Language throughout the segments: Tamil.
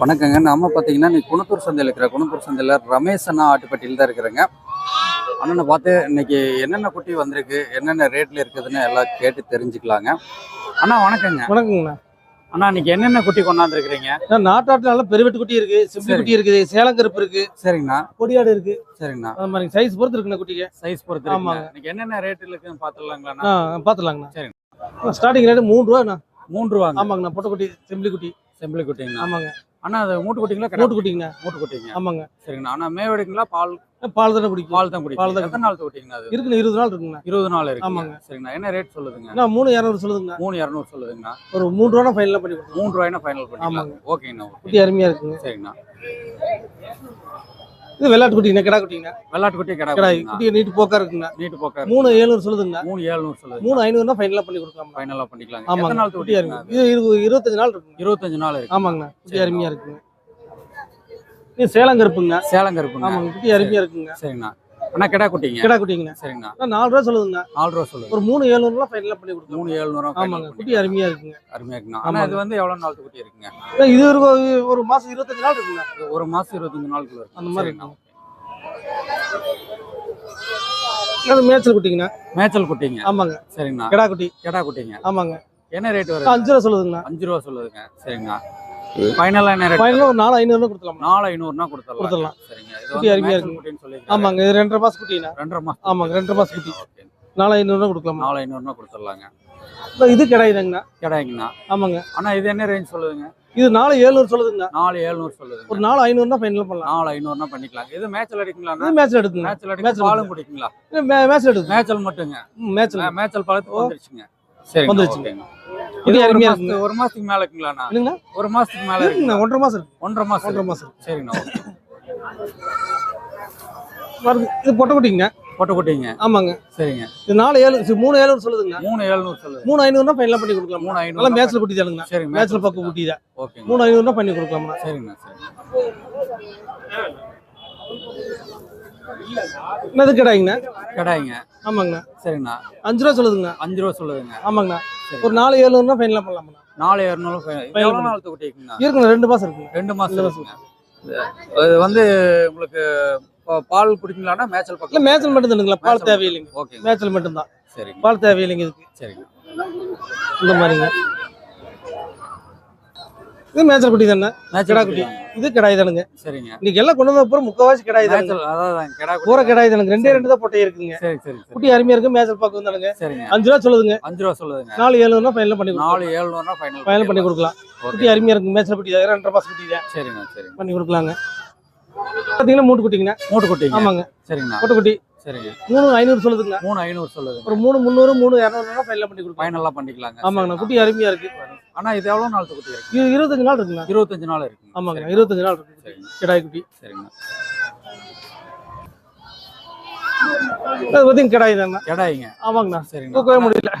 வணக்கங்க. நாம பார்த்தீங்கன்னா இன்னைக்கு குணத்தூர் சந்தையில் இருக்கிற குணத்தூர் சந்தையில் ரமேஷ் அண்ணா ஆட்டுப்பட்டியில் தான் இருக்கிறேங்க. அண்ணனை பார்த்து இன்னைக்கு என்னென்ன குட்டி வந்திருக்கு என்னென்ன ரேட்ல இருக்குதுன்னு எல்லாம் கேட்டு தெரிஞ்சுக்கலாங்க. அண்ணா வணக்கங்க. வணக்கங்கண்ணா. அண்ணா இன்னைக்கு என்னென்ன குட்டி கொண்டாந்துருக்கிறீங்க? நாட்டாட்டுல நல்ல பெருவெட்டு குட்டி இருக்கு சிம்பி சரி. குட்டி இருக்குது சேலங்கருப்பு இருக்கு. சரிங்கண்ணா. கொடியாடு இருக்கு. சரிங்கண்ணா. அது மாதிரி சைஸ் பொறுத்து இருக்குண்ணா குட்டிக்கு. சைஸ் பொறுத்து. ஆமாங்க. இன்னைக்கு என்னென்ன ரேட் இருக்குன்னு பார்த்துடலாங்களாண்ணா ஆ பாத்துலாங்கண்ணா சரி. ஸ்டார்டிங் ரேட்டு மூணு ரூபாண்ணா மூன்று ரூபாங்க. ஆமாங்கண்ணா பொட்டை குட்டி செம்பிளி குட்டி. செம்பிளி குட்டிங்கண்ணா. ஆமாங்க. அண்ணா அது மூட்டு குட்டிங்களா மூட்டு குட்டிங்கண்ணா மூட்டு குட்டிங்க. ஆமாங்க. சரிங்கண்ணா அண்ணா. மேவடிங்களா பால்? பால் தானே குடிக்கும். பால் தான் பால் குடிக்கும் தான் எத்தனை நாள் குட்டிங்கண்ணா அது? இருக்குண்ணா இருபது நாள் இருக்குங்கண்ணா இருபது நாள் இருக்கு. ஆமாங்க. சரிங்கண்ணா. என்ன ரேட் சொல்லுதுங்க? அண்ணா மூணு இரநூறு சொல்லுதுங்கண்ணா. மூணு இரநூறு சொல்லுதுங்கண்ணா. ஒரு மூணு ரூபா ஃபைனலாக பண்ணி மூணு ரூபாய்னா ஃபைனல் பண்ணிக்கலாம் ஆமாங்க. ஓகேங்கண்ணா ஓகே. குட்டி அருமையா இருக்குங்க. சரிங்கண்ணா. இது வெள்ளாட்டு குட்டிங்கண்ணா கிடா குட்டிங்கண்ணா? வெள்ளாட்டு குட்டி கடை கிடா. குட்டி நீட்டு போக்கா இருக்குங்கண்ணா நீட்டு போக்க மூணு ஏழுநூறு சொல்லுதுங்கண்ணா. மூணு ஏழுநூறு சொல்லுது. மூணு ஐநூறுனா ஃபைனலாக பண்ணி கொடுக்கலாம் ஃபைனலா பண்ணிக்கலாம் எத்தனை நாள் குட்டி குட்டி அருமை இது இரு- இருபத்தஞ்சு நாள் இருக்குங்க. இருபத்தஞ்சு நாள் இருக்கு. ஆமாங்கண்ணா. குட்டி சரி. அருமையா இருக்குங்க. இது சேலங்கருப்புங்கண்ணா சேலங்க இருக்குங்க ஆமாங்க குட்டி அருமையா இருக்குங்க. சரிங்கண்ணா. அண்ணா கிடா குட்டிங்க. கிடா குட்டிங்கண்ணா. சரிங்கண்ணா. நாலு ரூபா சொல்லுதுங்கண்ணா. நாலு ரூபா சொல்லுது. ஒரு மூணு ஏழுநூறுலாம் ஃபைனலாக பண்ணி கொடுத்துருவோம் மூணு ஏழுநூறு ஆமாங்க குட்டி அருமையா இருக்குங்க. அருமையா இருக்குண்ணா. ஆனா இது வந்து எவ்வளவு நாள் குட்டி இருக்குங்க? இது ஒரு ஒரு மாசம் இருபத்தஞ்சு நாள் இருக்குங்க ஒரு மாசம் இருபத்தஞ்சு நாளுக்குள்ள இருக்கு. அந்த மாதிரி. அது மேய்ச்சல் குட்டிங்கண்ணா. மேய்ச்சல் குட்டிங்க. ஆமாங்க. சரிங்கண்ணா. கிடா குட்டி. கிடா குட்டிங்க. ஆமாங்க. என்ன ரேட் வருது? அஞ்சு ரூபா சொல்லுதுங்கண்ணா. அஞ்சு ரூபா சொல்லுதுங்க. சரிங்கண்ணா. ஃபைனலா என்ன ரேட் ஃபைனலாக ஒரு நாலு ஐநூறுனா கொடுத்துலாம் நாலு ஐநூறுனா கொடுத்துடலாம். சரிங்க. இது குட்டி வந்து அருமையா மேய்ச்சல் இருக்குங்க. குட்டின்னு சொல்லி ஆமாங்க இது ரெண்டரை மாசம் குட்டிங்கண்ணா ரெண்டரை மாசம் ஆமாங்க ரெண்டரை மாசம் குட்டி. நாலு ஐநூறுனா கொடுக்கலாம்? நாலு ஐநூறுனா கொடுத்துடலாங்க. இது கிடையாதுங்கண்ணா. கிடையாங்கண்ணா ஆமாங்க. அண்ணா இது என்ன ரேஞ்ச் சொல்லுதுங்க? இது நாலு ஏழுநூறு சொல்லுதுங்கண்ணா. நாலு ஏழ்நூறு சொல்லுதுங்க. ஒரு நாலு ஐநூறுனா ஃபைனல் பண்ணலாம். நாலு ஐநூறுனா பண்ணிக்கலாம் இது மேய்ச்சல் அடிக்கலாம்னா இது மேட்ச்ல எடுக்குங்க மேய்ச்சல் அடிக்க மேய்ச்சல் பாலும் குடிக்கீங்களா மேட்ச்ல மேய்ச்சல் மட்டுங்க. மேட்ச்ல மே- மேய்ச்சல் பழத்து வந்துருச்சுங்க. சரி வந்துருச்சுங்க. இது அருமையா மாசத்துக்கு ஒரு மாசத்துக்கு மேல இருக்குங்களாண்ணா இல்லைங்கண்ணா ஒரு மாசத்துக்கு மேல இருக்குங்களா? ஒன்றரை மாசம் இருக்கு. ஒன்றரை மாசம் ஒன்றரை இருக்கு. மாசம் சரிங்கண்ணா ஓகே. வருது. இது பொட்டை குட்டிங்க பொட்டை குட்டிங்க ஆமாங்க. சரிங்க. இது நாலு ஏழு சரி, மூணு ஏழுநூறு சொல்லுதுங்கண்ணா மூணு ஏழ்நூறு சொல்லுது. மூணு ஐநூறுனா ஃபைனலாக பண்ணி கொடுக்கலாம் மூணு நல்லா ஐநூறு மேட்ச்ல குட்டி தானுங்கண்ணா சரிங்க மேட்ச்ல பக்கம் குட்டி தான். ஓகேங்க. மூணு ஐநூறுனா பண்ணி கொடுக்கலாம்ண்ணா சரிங்கண்ணா சரிங்க என்னது கிடையாங்கண்ணா? கடாய்ங்க. ஆமாங்கண்ணா. சரிங்கண்ணா. அஞ்சு ரூபா சொல்லுதுங்கண்ணா. அஞ்சு ரூபா சொல்லுதுங்க. ஆமாங்கண்ணா. சரி. ஒரு நாலு ஏழுநூறுனா ஃபைனலாக பண்ணலாம்ண்ணா நாலு எவ்வளவு நாள் குட்டி இருக்குங்கண்ணா ரெண்டு மாசம் இருக்குங்க ரெண்டு ரெண்டு இருக்குங்க. இது- வந்து உங்களுக்கு பால் குடிக்கலாம்னா மேய்ச்சல் பக்கம் மேய்ச்சல் மட்டும் தானுங்களா பால் தேவையில்லைங்க. ஓகேங்க. மேய்ச்சல் மட்டும்தான். சரிங்க. பால் தேவையில்லைங்க இதுக்கு. சரிங்க. இந்த மாதிரிங்க. இது மேய்ச்சல் குட்டி தானே? கிடா குட்டி. இது கிடாய் தானுங்க. சரிங்க. இன்னைக்கு எல்லாம் கொண்டு வந்த அப்புறம் முக்கவாசி கிடாய் தானுங்க. குட்டி. பூரா கிடாய் தானுங்க. ரெண்டே ரெண்டு தான் பொட்டை இருக்குங்க. சரி சரி சரி. குட்டி அருமையா இருக்கு. மேய்ச்சல் பார்க்க வந்தானுங்க. சரிங்க. அஞ்சு ரூபா சொல்லுதுங்க. அஞ்சு ரூபா சொல்லுதுங்க. நாலு ஏழுநூறுனா ஃபைனல் பண்ணி நாலு ஏழுநூறுனா ஃபைனல் ஃபைனல் பண்ணி கொடுக்கலாம். குட்டி அருமையா இருக்கு மேய்ச்சல் குட்டி ரெண்டரை மாசம் குட்டி தான். சரிங்க சரிங்க. பண்ணி கொடுக்கலாங்க. பாத்தீங்கன்னா மூட்டு குட்டிங்கண்ணா மூட்டு குட்டிங்க. ஆமாங்க. சரிங்கண்ணா பொட்டை குட்டி. சரிங்க. மூணு ஐநூறு சொல்லுதுங்க. மூணு ஐநூறு சொல்லுதுங்க. ஒரு மூணு முந்நூறு மூணு இரநூறுனா ஃபைனல் பண்ணி கொடுக்கலாம். ஃபைனலாக பண்ணிக்கலாங்க. ஆமாங்கண்ணா. குட்டி அருமையா இருக்கு. ஆனா இது எவ்வளவு நாள் குட்டி இருக்கு இது இருபத்தஞ்சு நாள் இருக்குண்ணா. இருபத்தஞ்சு நாள் இருக்குங்க. ஆமாங்க இருபத்தஞ்சு நாள் இருக்கு. சரிங்க. கிடாய் குட்டி சரிங்க. அது பார்த்தீங்க கிடாய் தானே கடாய்ங்க. ஆமாங்கண்ணா. சரிங்க. தூக்கவே முடியல.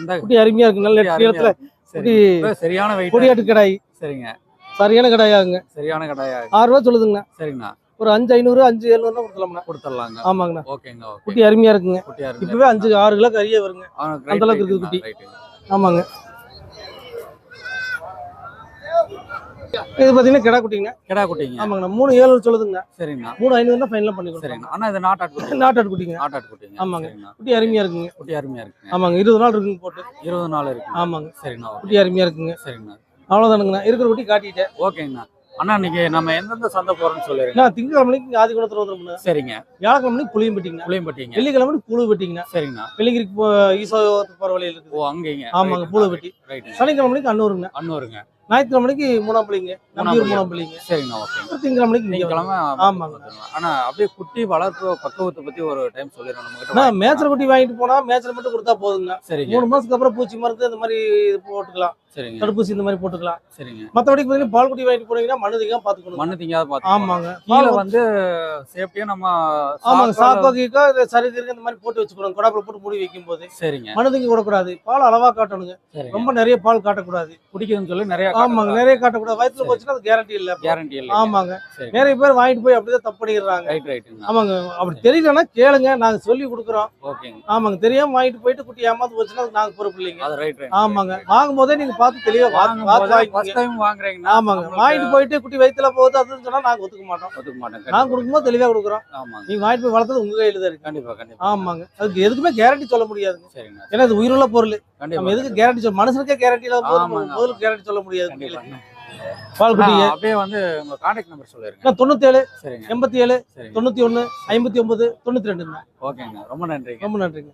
இந்த குட்டி அருமையா இருக்கு நல்ல இடத்துல குட்டி சரியான கொடியாட்டு கிடாய். சரிங்க. சரியான கிடாயாங்க சரியான கடாயா ஆறு ரூபா சொல்லுதுங்கண்ணா. சரிங்கண்ணா. ஒரு அஞ்சு ஐநூறு அஞ்சு எழுநூறுனா கொடுக்கலாம்ண்ணா கொடுத்துடலாங்க. ஆமாங்கண்ணா. ஓகேங்க ஓகே. குட்டி அருமையா இருக்குங்க. இருக்கு இப்பவே அஞ்சு ஆறு கிலோ கறியே வருங்க. அந்த அளவுக்கு இருக்குது குட்டி. ஆமாங்க. இது பார்த்தீங்கன்னா கிடா குட்டிங்க. ஆமாங்கண்ணா. மூணு ஏழு சொல்லுதுங்கண்ணா. சரிங்கண்ணா. மூணு ஐநூறுனா ஃபைனலாக பண்ணி சரிங்கண்ணா. ஆனா இது நாட்டாட்டு குட்டி நாட்டாடு குட்டிங்க. நாட்டாட்டு குட்டிங்க. ஆமாங்க. குட்டி அருமையா இருக்குங்க. குட்டி அருமையா இருக்குங்க. ஆமாங்க. இருபது நாள் இருக்குங்க போட்டு. இருபது நாள் இருக்கு ஆமாங்க. சரிங்கண்ணா. குட்டி அருமையா இருக்குங்க. சரிங்கண்ணா. அவ்வளோதானுங்கண்ணா இருக்கிற குட்டி காட்டிட்டேன். ஓகேங்கண்ணா. அண்ணா இன்னைக்கு நம்ம எந்தெந்த சந்தை போறோம்னு சொல்லிருங்க நான் திங்கக்கிழமைக்கு ஆதி குணத்தில் சரிங்க. வியாழக்கிழமைக்கு புளியும் பெட்டிங்கண்ணா புளியம்பட்டிங்க. வெள்ளிக்கிழமை புழு வெட்டிங்கண்ணா சரிங்கண்ணா. வெள்ளிங்கிரிக்கு போ ஈசோ போகிற வழியில் ஓ அங்கேங்க. ஆமாங்க வெட்டி ரைட்டுங்க சனிக்கிழமைக்கு அன்னூருங்க அன்னூருங்க. ஞாயிற்றுக்கிழமைக்கு மூணாம் பிள்ளைங்க நம்பியூர் மூணாம் பிள்ளைங்க. சரிங்கண்ணா ஓகேங்க திங்கக்கிழமைக்கு திங்கக்கிழமை ஆமாங்க. ஆனா அப்படியே குட்டி வளர்ப்பு பக்குவத்தை பத்தி ஒரு டைம் சொல்லிடுறோம் நம்ம மேய்ச்சல் குட்டி வாங்கிட்டு போனா மேய்ச்சல் மட்டும் கொடுத்தா போதுங்க. சரிங்க. மூணு மாசத்துக்கு அப்புறம் பூச்சி மருந்து இந்த மாதிரி போட்டுக்கலாம். சரிங்க. தடுப்பூசி இந்த மாதிரி போட்டுக்கலாம். சரிங்க. மற்றபடி பார்த்தீங்கன்னா பால் குட்டி வாங்கிட்டு போனீங்கன்னா தான் பார்த்துக்கணும். மண்ணு திங்காத பார்த்து ஆமாங்க. கீழே வந்து சேஃப்டியா நம்ம ஆமாங்க சாக்கோல- சாப்பாக்கிக்கோ சரி இந்த மாதிரி போட்டு வச்சுக்கணும். கொடாப்பில் போட்டு மூடி வைக்கும் போது சரிங்க. மனு தங்கி விடக்கூடாது. பால் அளவா காட்டணுங்க. ரொம்ப நிறைய பால் காட்டக்கூடாது. குடிக்குதுன்னு சொல்லி நிறைய ஆமாங்க நிறைய காட்டக்கூடாது. வயிற்றுல. போச்சுன்னா அது கேரண்டி இல்ல கேரண்டி இல்லை ஆமாங்க. நிறைய பேர் வாங்கிட்டு போய் அப்படிதான் தப்பு பண்ணிடுறாங்க ரைட் ரைட்டுங்க ஆமாங்க. அப்படி தெரியலன்னா கேளுங்க. நாங்க சொல்லி கொடுக்குறோம். ஓகேங்க. ஆமாங்க. தெரியாம வாங்கிட்டு போயிட்டு குட்டி ஏமாந்து போச்சுன்னா அது நாங்க பொறுப்பு இல்லைங்க. அது ரைட் ரைட் ஆமாங்க. வாங்கும் போதே நீங்க பார்த்து தெளிவா வாங்கிக்கோங்க. ஃபர்ஸ்ட் டைம் வாங்குறீங்கன்னா ஆமாங்க. வாங்கிட்டு போயிட்டு குட்டி வயிற்றுல போகுது அதுன்னு சொன்னா நாங்க ஒத்துக்க மாட்டோம். ஒத்துக்க மாட்டேன் நாங்க. கொடுக்கும்போது தெளிவா கொடுக்குறோம். ஆமாங்க. நீங்க வாங்கிட்டு போய் வளர்த்தது உங்க கையில தான் இருக்கு. கண்டிப்பா கண்டிப்பா. ஆமாங்க. அதுக்கு எதுக்குமே கேரண்டி சொல்ல முடியாதுங்க. சரிங்க. ஏன்னா இது உயிருள்ள பொருள். நம்ம கண்டிப்பா. எதுக்கு கேரண்டி சொல்ல மனுஷனுக்கே கேரண்டி இல்லாத முதல்ல கேரண்டி சொல்ல முடியாது. கண்டிப்பா. பால் குட்டிங்க அண்ணா, அப்படியே வந்து உங்க கான்டாக்ட் நம்பர் சொல்லிருங்க. நான் தொண்ணூத்தி ஏழு சரிங்க. எண்பத்தி ஏழு தொண்ணூத்தி ஒண்ணு ஐம்பத்தி ஒன்பது தொண்ணூத்தி ரெண்டுங்க ஓகேங்க. ரொம்ப நன்றிங்க. ரொம்ப நன்றிங்க.